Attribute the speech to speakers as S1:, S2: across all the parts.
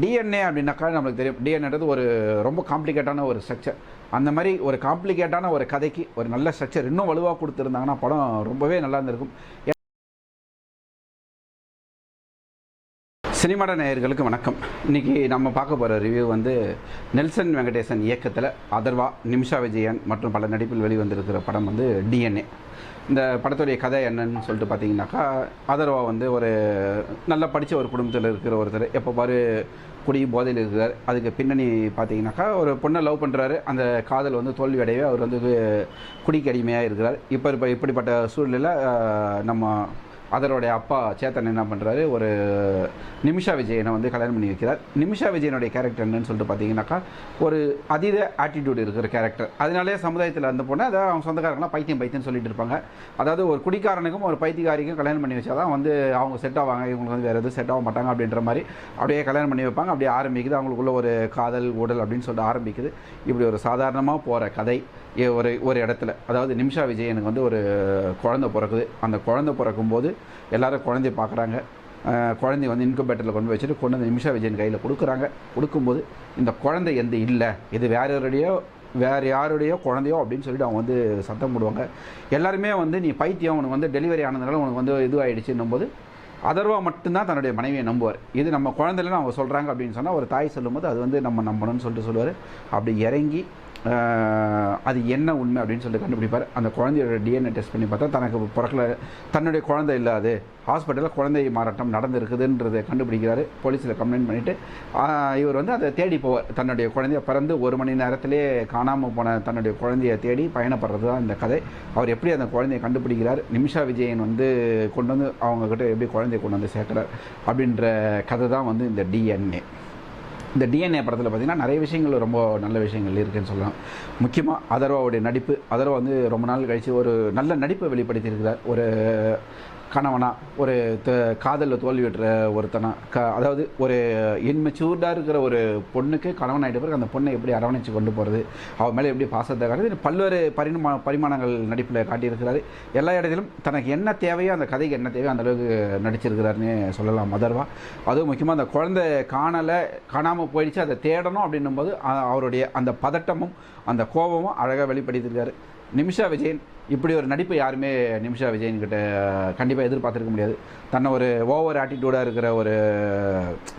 S1: DNA அப்படின்னாக்கா நம்மளுக்கு தெரியும். டிஎன்ஏன்றது ஒரு ரொம்ப காம்ப்ளிகேட்டான ஒரு ஸ்ட்ரக்சர் அந்த மாதிரி ஒரு காம்ப்ளிகேட்டான ஒரு கதைக்கு ஒரு நல்ல ஸ்ட்ரக்சர் இன்னும் வலுவாக கொடுத்துருந்தாங்கன்னா படம் ரொம்பவே நல்லா இருந்திருக்கும். சினிமாட நேயர்களுக்கு வணக்கம். இன்றைக்கி நம்ம பார்க்க போகிற ரிவ்யூ வந்து நெல்சன் வெங்கடேசன் இயக்கத்தில் அதர்வா நிமிஷா விஜயன் மற்றும் பல நடிப்பில் வெளிவந்திருக்கிற படம் வந்து டிஎன்ஏ இந்த படத்துடைய கதை என்னன்னு சொல்லிட்டு பார்த்தீங்கன்னாக்கா அதர்வா வந்து ஒரு நல்லா படித்த ஒரு குடும்பத்தில் இருக்கிற ஒருத்தர். எப்போ பாரு குடி போதையில் இருக்கிறார். அதுக்கு பின்னணி பார்த்தீங்கன்னாக்கா ஒரு பொண்ணை லவ் பண்ணுறாரு அந்த காதல் வந்து தோல்வி அடையவே அவர் வந்து குடிக்கு அடிமையாக இருக்கிறார். இப்போ இப்போ இப்படிப்பட்ட சூழ்நிலையில் நம்ம அதனுடைய அப்பா சேத்தன் என்ன பண்ணுறாரு ஒரு நிமிஷா விஜயனை வந்து கல்யாணம் பண்ணி வைக்கிறார். நிமிஷா விஜயனுடைய கேரக்டர் என்னன்னு சொல்லிட்டு பார்த்தீங்கன்னாக்கா ஒரு அதீத ஆட்டிடியூட் இருக்கிற கேரக்டர் அதனாலே சமுதாயத்தில் இருந்த போனால் அதாவது அவங்க சொந்தக்காரங்களாம் பைத்தியம் பைத்தியம் சொல்லிட்டு இருப்பாங்க. அதாவது ஒரு குடிக்காரனுக்கும் ஒரு பைத்தியக்காரிக்கும் கல்யாணம் பண்ணி வச்சா தான் வந்து அவங்க செட் ஆவாங்க. இவங்களுக்கு வந்து வேறு எதுவும் செட் ஆக மாட்டாங்க அப்படின்ற மாதிரி அப்படியே கல்யாணம் பண்ணி வைப்பாங்க. அப்படியே ஆரம்பிக்குது. அவங்களுக்குள்ள ஒரு காதல் உடல் அப்படின்னு சொல்லிட்டு ஆரம்பிக்குது. இப்படி ஒரு சாதாரணமாக போகிற கதை. ஒரு ஒரு இடத்துல. அதாவது நிமிஷா விஜயனுக்கு வந்து ஒரு குழந்தை பிறக்குது. அந்த குழந்தை பிறக்கும்போது எல்லாரும் குழந்தைய பார்க்குறாங்க. குழந்தைய வந்து இன்குபேட்டரில் கொண்டு வச்சுட்டு கொண்டு வந்து நிமிஷா விஜயன் கையில் கொடுக்குறாங்க. கொடுக்கும்போது இந்த குழந்தை எந்த இல்லை. இது வேற வேறு யாருடையோ குழந்தையோ அப்படின்னு சொல்லிட்டு அவங்க வந்து சத்தம் போடுவாங்க. எல்லாருமே வந்து நீ பைத்தியம் உனக்கு வந்து டெலிவரி ஆனதுனால உனக்கு வந்து இதுவாகிடுச்சுன்னும் போது அதர்வா மட்டும்தான் தன்னுடைய மனைவியை நம்புவார். இது நம்ம குழந்தைலன்னு அவங்க சொல்கிறாங்க அப்படின்னு சொன்னால் ஒரு தாய் சொல்லும்போது அது வந்து நம்ம நம்பணும்னு சொல்லிட்டு சொல்லுவார். அப்படி இறங்கி அது என்ன உண்மை அப்படின்னு சொல்லிட்டு கண்டுபிடிப்பார். அந்த குழந்தையோட டிஎன்ஏ டெஸ்ட் பண்ணி பார்த்தா தனக்கு பிறக்கல தன்னுடைய குழந்தை இல்லாது ஹாஸ்பிட்டலில் குழந்தை மாறாட்டம் நடந்திருக்குதுன்றதை கண்டுபிடிக்கிறாரு. போலீஸில் கம்ப்ளைண்ட் பண்ணிவிட்டு இவர் வந்து அதை தேடி போவார். தன்னுடைய குழந்தைய பிறந்து ஒரு மணி நேரத்திலே காணாமல் போன தன்னுடைய குழந்தைய தேடி பயணப்படுறது தான் இந்த கதை. அவர் எப்படி அந்த குழந்தையை கண்டுபிடிக்கிறார்? நிமிஷா விஜயன் வந்து கொண்டு வந்து அவங்கக்கிட்ட எப்படி குழந்தைய கொண்டு வந்து சேர்க்குறார்? அப்படின்ற கதை தான் வந்து இந்த டிஎன்ஏ இந்த டிஎன்ஏ படத்தில் பார்த்தீங்கன்னா நிறைய விஷயங்கள் ரொம்ப நல்ல விஷயங்கள் இருக்குன்னு சொல்லலாம். முக்கியமாக அதர்வாவுடைய நடிப்பு. அதர்வா வந்து ரொம்ப நாள் கழித்து ஒரு நல்ல நடிப்பை வெளிப்படுத்தியிருக்கிறார். ஒரு கணவனா ஒரு த- காதலில் தோல்வி விட்டுற ஒருத்தனா க அதாவது ஒரு இன்மெச்சூர்டாக இருக்கிற ஒரு பொண்ணுக்கு கணவன் ஆகிட்ட பிறகு அந்த பொண்ணை எப்படி அரவணைச்சு கொண்டு போகிறது அவன் மேலே எப்படி பாசத்தை காட்டுறது பல்வேறு பரிணமா பரிமாணங்கள் நடிப்பில் காட்டியிருக்கிறாரு. எல்லா இடத்திலும் தனக்கு என்ன தேவையோ அந்த கதைக்கு என்ன தேவையோ அந்த அளவுக்கு நடிச்சிருக்கிறாருன்னு சொல்லலாம் மதர்வா. அதுவும் முக்கியமாக அந்த குழந்தை காணலை காணாமல் போயிடுச்சு அதை தேடணும் அப்படின்னும் போது அவருடைய அந்த பதட்டமும் அந்த கோபமும் அழகாக வெளிப்படுத்தியிருக்காரு. நிமிஷா விஜயன் இப்படி ஒரு நடிப்பு யாருமே நிமிஷா விஜயன் கிட்ட கண்டிப்பாக எதிர்பார்த்திருக்க முடியாது. தன்னை ஒரு ஓவர் ஆட்டிடியூடாக இருக்கிற ஒரு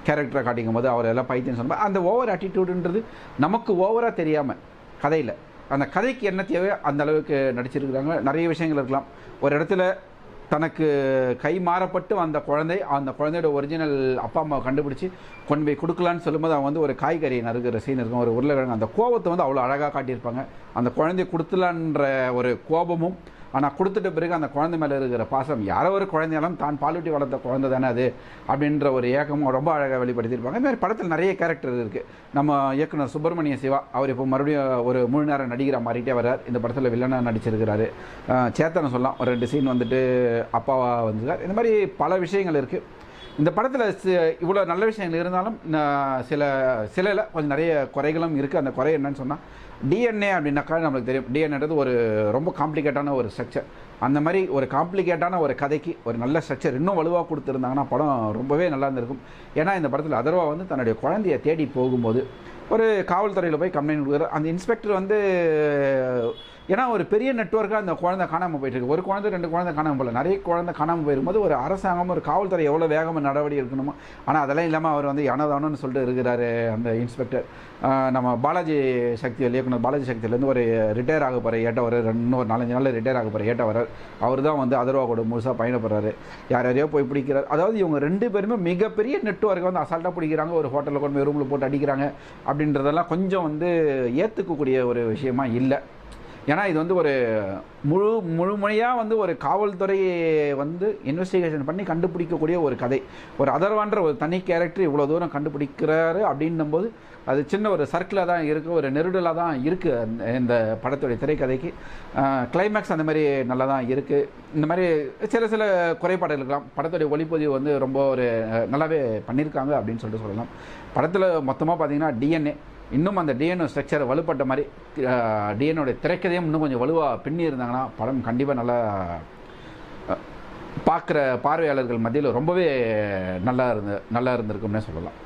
S1: கேரக்டரை காட்டிக்கும் போது அவர் எல்லாம் பைத்தியம் சொன்ன அந்த ஓவர் ஆட்டிடியூடுன்றது நமக்கு ஓவராக தெரியாமல் கதையில். அந்த கதைக்கு என்ன தேவையோ அந்த அளவுக்கு நடிச்சிருக்கிறாங்க. நிறைய விஷயங்கள் இருக்கலாம். ஒரு இடத்துல தனக்கு கை மாறப்பட்டு அந்த குழந்தை அந்த குழந்தையோட ஒரிஜினல் அப்பா அம்மாவை கண்டுபிடிச்சி கொண்டு போய் கொடுக்கலான்னு சொல்லும்போது அவன் வந்து ஒரு காய்கறி நறுக்கிற சீன் இருக்கும். ஒரு உருளைக்கிழங்கு. அந்த கோபத்தை வந்து அவ்வளோ அழகாக காட்டியிருப்பாங்க. அந்த குழந்தைய கொடுத்துலான்ற ஒரு கோபமும் ஆனால் கொடுத்துட்ட பிறகு அந்த குழந்தை மேலே இருக்கிற பாசம் யாரோ ஒரு குழந்தையாலும் தான் பாலூட்டி வளர்த்த குழந்தை தானே அது அப்படின்ற ஒரு ஏக்கமும் ரொம்ப அழகாக வெளிப்படுத்தியிருப்பாங்க. இந்த மாதிரி படத்தில் நிறைய கேரக்டர் இருக்குது நம்ம இயக்குனர் சுப்பிரமணிய சிவா அவர் இப்போ மறுபடியும் ஒரு முழு நேரம் நடிகராக மாறிட்டே வர்றார். இந்த படத்தில் வில்லனாக நடிச்சிருக்கிறாரு. சேத்தனை சொல்லலாம். ஒரு ரெண்டு சீன் வந்துட்டு அப்பாவா வந்திருக்கார் இந்த மாதிரி பல விஷயங்கள் இருக்குது இந்த படத்தில் இவ்வளோ நல்ல விஷயங்கள் இருந்தாலும் சில சிலையில் கொஞ்சம் நிறைய குறைகளும் இருக்குது அந்த குறை என்னன்னு சொன்னால் டிஎன்ஏ அப்படின்னாக்கா நம்மளுக்கு தெரியும். டிஎன்ஏன்றது ஒரு ரொம்ப காம்ப்ளிகேட்டான ஒரு ஸ்ட்ரக்சர் அந்த மாதிரி ஒரு காம்ப்ளிகேட்டான ஒரு கதைக்கு ஒரு நல்ல ஸ்ட்ரக்சர் இன்னும் வலுவாக கொடுத்துருந்தாங்கன்னா படம் ரொம்பவே நல்லா இருந்திருக்கும். ஏன்னா இந்த படத்தில் அதர்வா வந்து தன்னுடைய குழந்தைய தேடி போகும்போது ஒரு காவல்துறையில் போய் கம்ப்ளைண்ட் கொடுக்குறாரு அந்த இன்ஸ்பெக்டர் வந்து ஏன்னா ஒரு பெரிய நெட்வொர்க்காக அந்த குழந்தை காணாமல் போயிட்டு இருக்கு. ஒரு குழந்தை ரெண்டு குழந்தை காணாமல் போகல. நிறைய குழந்தை காணாமல் போயிருக்கும்போது ஒரு அரசாங்கம் ஒரு காவல்துறை எவ்வளோ வேகமாக நடவடிக்கை இருக்கணுமோ ஆனால் அதெல்லாம் இல்லாமல் அவர் வந்து யானதானோன்னு சொல்லிட்டு இருக்கிறாரு அந்த இன்ஸ்பெக்டர் நம்ம பாலாஜி சக்தியில் இயக்குனர் பாலாஜி சக்தியிலேருந்து ஒரு ரிட்டையர் ஆக போகிற ஏட்ட வர இன்னும் ஒரு நாலஞ்சு நாளில் ரிட்டையர் ஆக போகிற ஏட்ட வரார் அவர் தான் வந்து அதர்வா கூட முழுசாக பயணப்படுறாரு யார் யாரையோ போய் பிடிக்கிறார். அதாவது இவங்க ரெண்டு பேருமே மிகப்பெரிய நெட்வொர்க்கை வந்து அசால்ட்டாக பிடிக்கிறாங்க. ஒரு ஹோட்டலில் கொண்டு போய் ரூமில் போட்டு அடிக்கிறாங்க. அப்படின்றதெல்லாம் கொஞ்சம் வந்து ஏற்றுக்கக்கூடிய ஒரு விஷயமா இல்லை. ஏன்னா இது வந்து ஒரு முழு முழுமையாக வந்து ஒரு காவல்துறையை வந்து இன்வெஸ்டிகேஷன் பண்ணி கண்டுபிடிக்கக்கூடிய ஒரு கதை. ஒரு அதர்வான்ற ஒரு தனி கேரக்டர் இவ்வளோ தூரம் கண்டுபிடிக்கிறாரு அப்படின்னும் போது அது சின்ன ஒரு சர்க்கிளாக தான் இருக்குது ஒரு நெருடலாக தான் இருக்குது இந்த படத்துடைய திரைக்கதைக்கு. கிளைமேக்ஸ் அந்த மாதிரி நல்லா தான் இருக்குது இந்த மாதிரி சில சில குறைபாடுகள் இருக்கலாம். படத்துடைய ஒளிப்பதிவு வந்து ரொம்ப ஒரு நல்லாவே பண்ணியிருக்காங்க அப்படின்னு சொல்லிட்டு சொல்லலாம். படத்தில் மொத்தமாக பார்த்தீங்கன்னா டிஎன்ஏ இன்னும் அந்த டிஎன்ஓ ஸ்ட்ரக்சர் வலுப்பட்ட மாதிரி டிஎன்ஓடைய திரைக்கதையும் இன்னும் கொஞ்சம் வலுவாக பின்னி இருந்தாங்கன்னா படம் கண்டிப்பாக நல்லா பார்க்குற பார்வையாளர்கள் மத்தியில் ரொம்பவே நல்லா இருந்து நல்லா இருந்திருக்கும்னே சொல்லலாம்.